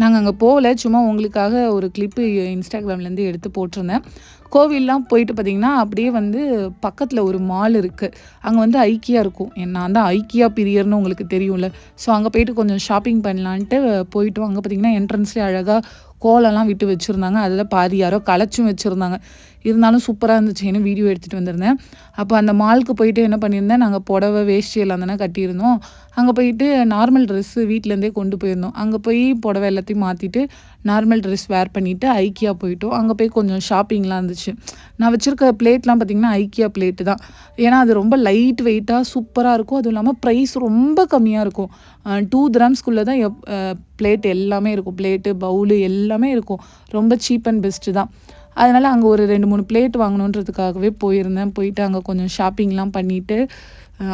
A: நாங்கள் அங்கே போகல. சும்மா உங்களுக்காக ஒரு கிளிப்பு இன்ஸ்டாகிராம்லேருந்து எடுத்து போட்டிருந்தேன். கோவில்லாம் போயிட்டு பார்த்தீங்கன்னா அப்படியே வந்து பக்கத்தில் ஒரு மால் இருக்குது அங்கே வந்து ஐக்கியா இருக்கும். நான் தான் ஐக்கியா பிரியர்னு உங்களுக்கு தெரியும்ல. ஸோ அங்கே போயிட்டு கொஞ்சம் ஷாப்பிங் பண்ணலான்ட்டு போயிட்டோம் அங்கே பார்த்தீங்கன்னா என்ட்ரன்ஸ்லேயே அழகாக கோலம்லாம் விட்டு வச்சுருந்தாங்க. அதில் பாதி யாரோ களைச்சும் வச்சுருந்தாங்க. இருந்தாலும் சூப்பராக இருந்துச்சுன்னு வீடியோ எடுத்துகிட்டு வந்திருந்தேன். அப்போ அந்த மாலுக்கு போயிட்டு என்ன பண்ணியிருந்தேன்? நாங்கள் புடவை வேஷ்டி எல்லாம் தானே கட்டியிருந்தோம். அங்கே போயிட்டு நார்மல் ட்ரெஸ்ஸு வீட்டிலேருந்தே கொண்டு போயிருந்தோம். அங்கே போய் புடவை எல்லாத்தையும் மாற்றிட்டு நார்மல் ட்ரெஸ் வேர் பண்ணிவிட்டு ஐக்கியா போயிட்டோம். அங்கே போய் கொஞ்சம் ஷாப்பிங்லாம் இருந்துச்சு. நான் வச்சுருக்க பிளேட்லாம் பார்த்திங்கன்னா ஐக்கியா பிளேட்டு தான். ஏன்னா அது ரொம்ப லைட் வெயிட்டாக சூப்பராக இருக்கும். அதுவும் இல்லாமல் ப்ரைஸ் ரொம்ப கம்மியாக இருக்கும். டூ கிராம்ஸ்குள்ளே தான் எப் பிளேட் எல்லாமே இருக்கும். பிளேட்டு பவுலு எல்லாமே இருக்கும். ரொம்ப சீப் அண்ட் பெஸ்ட்டு தான். அதனால் அங்கே ஒரு ரெண்டு மூணு பிளேட் வாங்கணுன்றதுக்காகவே போயிருந்தேன். போயிட்டு அங்கே கொஞ்சம் ஷாப்பிங்லாம் பண்ணிவிட்டு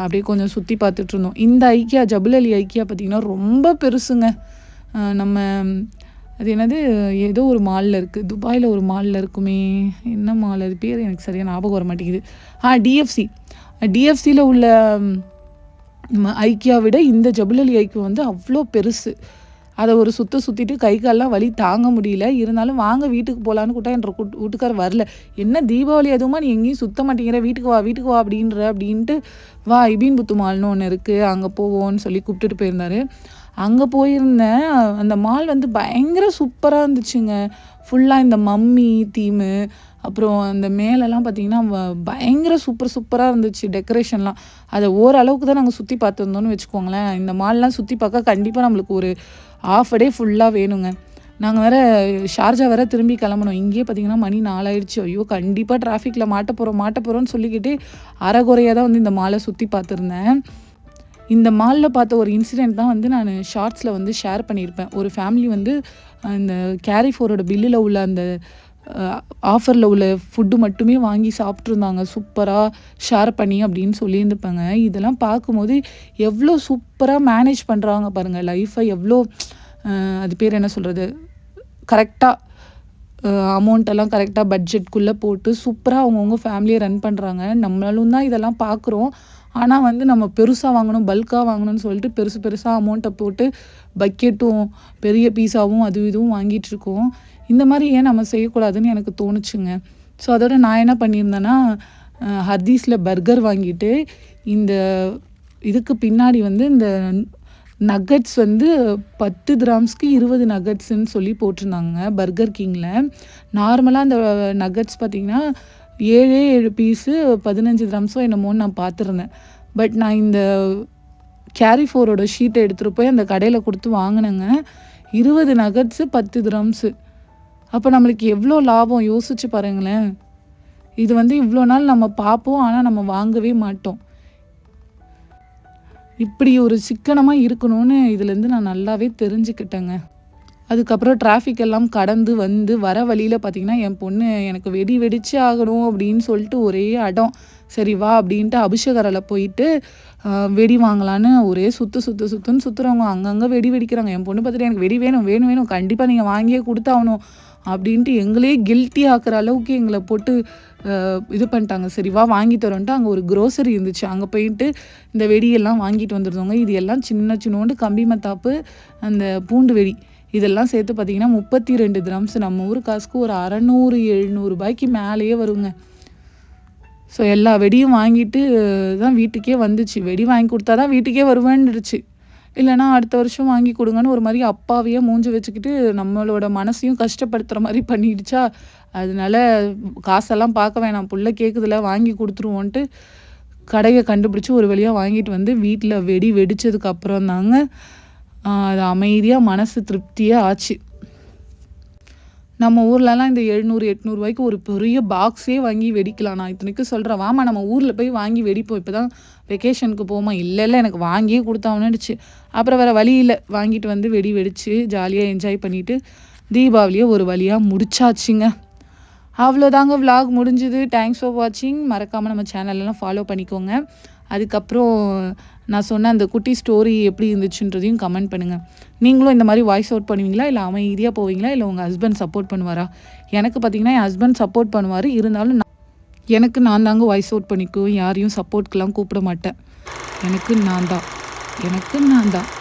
A: அப்படியே கொஞ்சம் சுற்றி பார்த்துட்ருந்தோம் இந்த ஐக்கியா ஜபுல் அலி ஐக்கியா பார்த்திங்கன்னா ரொம்ப பெருசுங்க. நம்ம அது என்னது ஏதோ ஒரு மாலில் இருக்குது துபாயில் ஒரு மாலில் இருக்குமே. என்ன மால் அது? பேர் எனக்கு சரியாக ஞாபகம் வர மாட்டேங்குது. ஆ டிஎஃப்சி டிஎஃப்சியில் உள்ள ஐக்கியா விட இந்த ஜபுலலி ஐக்கியம் வந்து அவ்வளோ பெருசு. அதை ஒரு சுத்த சுற்றிட்டு கை கால்லாம் வலி தாங்க முடியல. இருந்தாலும் வாங்க வீட்டுக்கு போகலான்னு கூட்டா என்ற கூட்டு வீட்டுக்கார் வரல. என்ன தீபாவளி எதுவுமா நீ எங்கேயும் சுத்த மாட்டேங்கிற. வீட்டுக்கு வா வீட்டுக்கு வா அப்படின்ற அப்படின்ட்டு வா இபீன் புத்து மால்னு ஒன்று இருக்குது அங்கே போவோன்னு சொல்லி கூப்பிட்டுட்டு போயிருந்தாரு. அங்கே போயிருந்தேன். அந்த மால் வந்து பயங்கர சூப்பராக இருந்துச்சுங்க. ஃபுல்லாக இந்த மம்மி தீமு அப்புறம் அந்த மேலெல்லாம் பார்த்தீங்கன்னா வ- பயங்கர சூப்பர் சூப்பராக இருந்துச்சு டெக்கரேஷன்லாம் அதை ஓரளவுக்கு தான் நாங்கள் சுற்றி பார்த்துருந்தோம்னு வச்சுக்கோங்களேன். இந்த மால்லாம் சுற்றி பார்க்க கண்டிப்பாக நம்மளுக்கு ஒரு ஆஃப் டே ஃபுல்லாக வேணுங்க. நாங்கள் வேறு ஷார்ஜா வேறு திரும்பி கிளம்பணும். இங்கேயே பார்த்தீங்கன்னா மணி நாலாயிடுச்சு. ஐயோ கண்டிப்பாக டிராஃபிக்கில் மாட்ட போகிறோம் மாட்ட போகிறோம்னு சொல்லிக்கிட்டு அறகுறையாக தான் வந்து இந்த மாலை சுற்றி பார்த்துருந்தேன். இந்த மாலில் பார்த்த ஒரு இன்சிடெண்ட் தான் வந்து நான் ஷார்ட்ஸில் வந்து ஷேர் பண்ணியிருப்பேன். ஒரு ஃபேமிலி வந்து அந்த கேரி ஃபோரோட பில்லில் உள்ள அந்த ஆஃபரில் உள்ள ஃபுட்டு மட்டுமே வாங்கி சாப்பிட்ருந்தாங்க சூப்பராக ஷேர் பண்ணி அப்படின்னு சொல்லியிருந்துப்பாங்க. இதெல்லாம் பார்க்கும்போது எவ்வளோ சூப்பராக மேனேஜ் பண்ணுறாங்க பாருங்கள் லைஃப்பை எவ்வளோ அது பேர் என்ன சொல்கிறது கரெக்டாக அமௌண்ட்டெல்லாம் கரெக்டாக பட்ஜெட்குள்ளே போட்டு சூப்பராக அவங்கவுங்க ஃபேமிலியை ரன் பண்ணுறாங்க நம்மளும் தான் இதெல்லாம் பார்க்குறோம். ஆனால் வந்து நம்ம பெருசாக வாங்கணும் பல்காக வாங்கணும்னு சொல்லிட்டு பெருசு பெருசாக அமௌண்ட்டை போட்டு பக்கெட்டும் பெரிய பீஸாவும் அது இதுவும் வாங்கிட்டுருக்கோம் இந்த மாதிரி ஏன் நம்ம செய்யக்கூடாதுன்னு எனக்கு தோணுச்சுங்க. ஸோ அதோட நான் என்ன பண்ணியிருந்தேன்னா ஹர்தீஸில் பர்கர் வாங்கிட்டு இந்த இதுக்கு பின்னாடி வந்து இந்த நக்கட்ஸ் வந்து பத்து கிராம்ஸ்க்கு இருபது நக்கட்ஸ்ன்னு சொல்லி போட்டிருந்தாங்க பர்கர் கிங்கில் நார்மலாக அந்த நக்கட்ஸ் பார்த்திங்கன்னா ஏழே ஏழு பீஸு பதினஞ்சு கிராம்ஸோ என்னமோன்னு நான் பார்த்துருந்தேன். பட் நான் இந்த கேரி ஃபோரோட ஷீட்டை எடுத்துகிட்டு போய் அந்த கடையில் கொடுத்து வாங்கினேங்க. இருபது நகட்ஸு பத்து கிராம்ஸு அப்போ நம்மளுக்கு எவ்வளோ லாபம்? யோசிச்சு பாருங்களேன். இது வந்து இவ்வளோ நாள் நம்ம பார்ப்போம் ஆனால் நம்ம வாங்கவே மாட்டோம். இப்படி ஒரு சிக்கனமாக இருக்கணும்னு இதுலேருந்து நான் நல்லாவே தெரிஞ்சுக்கிட்டேங்க. அதுக்கப்புறம் டிராஃபிக் எல்லாம் கடந்து வந்து வர வழியில் பார்த்தீங்கன்னா என் பொண்ணு எனக்கு வெடி வெடிச்சு ஆகணும் அப்படின்னு சொல்லிட்டு ஒரே அடம். சரி வா அப்படின்ட்டு அபிஷேகரில் போயிட்டு வெடி வாங்கலான்னு ஒரே சுற்று சுற்று சுற்றுன்னு சுற்றுறவங்க அங்கங்கே வெடி வெடிக்கிறாங்க. என் பொண்ணு பார்த்துட்டு எனக்கு வெடி வேணும் வேணும் வேணும். கண்டிப்பாக நீங்கள் வாங்கியே கொடுத்தாகணும். அப்படின்ட்டு எங்களே கில்ட்டி ஆக்குற அளவுக்கு எங்களை போட்டு இது பண்ணிட்டாங்க. சரி வா வாங்கி தரோன்ட்டு அங்கே ஒரு க்ரோசரி இருந்துச்சு. அங்கே போயிட்டு இந்த வெடியெல்லாம் வாங்கிட்டு வந்துருந்தவங்க இது எல்லாம் சின்ன சின்னோண்டு கம்பி மத்தாப்பு அந்த பூண்டு வெடி. இதெல்லாம் சேர்த்து பார்த்தீங்கன்னா முப்பத்தி ரெண்டு கிராம்ஸ். நம்ம ஊர் காசுக்கு ஒரு அறநூறு எழுநூறுபாய்க்கு மேலேயே வருங்க. ஸோ எல்லா வெடியும் வாங்கிட்டு தான் வீட்டுக்கே வந்துச்சு. வெடி வாங்கி கொடுத்தா தான் வீட்டுக்கே வருவேன்னுடுச்சு இல்லைனா அடுத்த வருஷம் வாங்கி கொடுங்கன்னு ஒரு மாதிரி அப்பாவையே மூஞ்சி வச்சுக்கிட்டு நம்மளோட மனசையும் கஷ்டப்படுத்துகிற மாதிரி பண்ணிடுச்சா? அதனால காசெல்லாம் பார்க்க வேணாம். புள்ள கேட்குதுல வாங்கி கொடுத்துருவோன்ட்டு கடையை கண்டுபிடிச்சி ஒரு வழியாக வாங்கிட்டு வந்து வீட்டில் வெடி வெடிச்சதுக்கு அப்புறம் தாங்க அது அமைதியாக மனசு திருப்தியாக ஆச்சு. நம்ம ஊர்லலாம் இந்த எழுநூறு எட்நூறுவாய்க்கு ஒரு பெரிய பாக்ஸே வாங்கி வெடிக்கலாம். நான் இத்தனைக்கும் சொல்கிறேன் வாமா நம்ம ஊரில் போய் வாங்கி வெடிப்போம். இப்போ தான் வெக்கேஷனுக்கு போமா? இல்லை இல்லை எனக்கு வாங்கியே கொடுத்தாவணுச்சு அப்புறம் வேறு வழியில் வாங்கிட்டு வந்து வெடி வெடித்து ஜாலியாக என்ஜாய் பண்ணிவிட்டு தீபாவளியை ஒரு வழியாக முடிச்சாச்சுங்க. அவ்வளோதாங்க விலாக் முடிஞ்சுது. தேங்க்ஸ் ஃபார் வாட்சிங் மறக்காமல் நம்ம சேனலெல்லாம் ஃபாலோ பண்ணிக்கோங்க. அதுக்கப்புறம் நான் சொன்ன அந்த குட்டி ஸ்டோரி எப்படி இருந்துச்சுன்றதையும் கமெண்ட் பண்ணுங்கள் நீங்களும் இந்த மாதிரி வாய்ஸ் அவுட் பண்ணுவீங்களா? இல்லை அமைதியாக போவீங்களா? இல்லை உங்கள் ஹஸ்பண்ட் சப்போர்ட் பண்ணுவாரா? எனக்கு பார்த்தீங்கன்னா என் ஹஸ்பண்ட் சப்போர்ட் பண்ணுவார். இருந்தாலும் நான் எனக்கு நான் தாங்க வாய்ஸ் அவுட் பண்ணிக்குவேன் யாரையும் சப்போர்ட்க்கெலாம் கூப்பிட மாட்டேன். எனக்கு நான் தான். எனக்கு நான் தான்.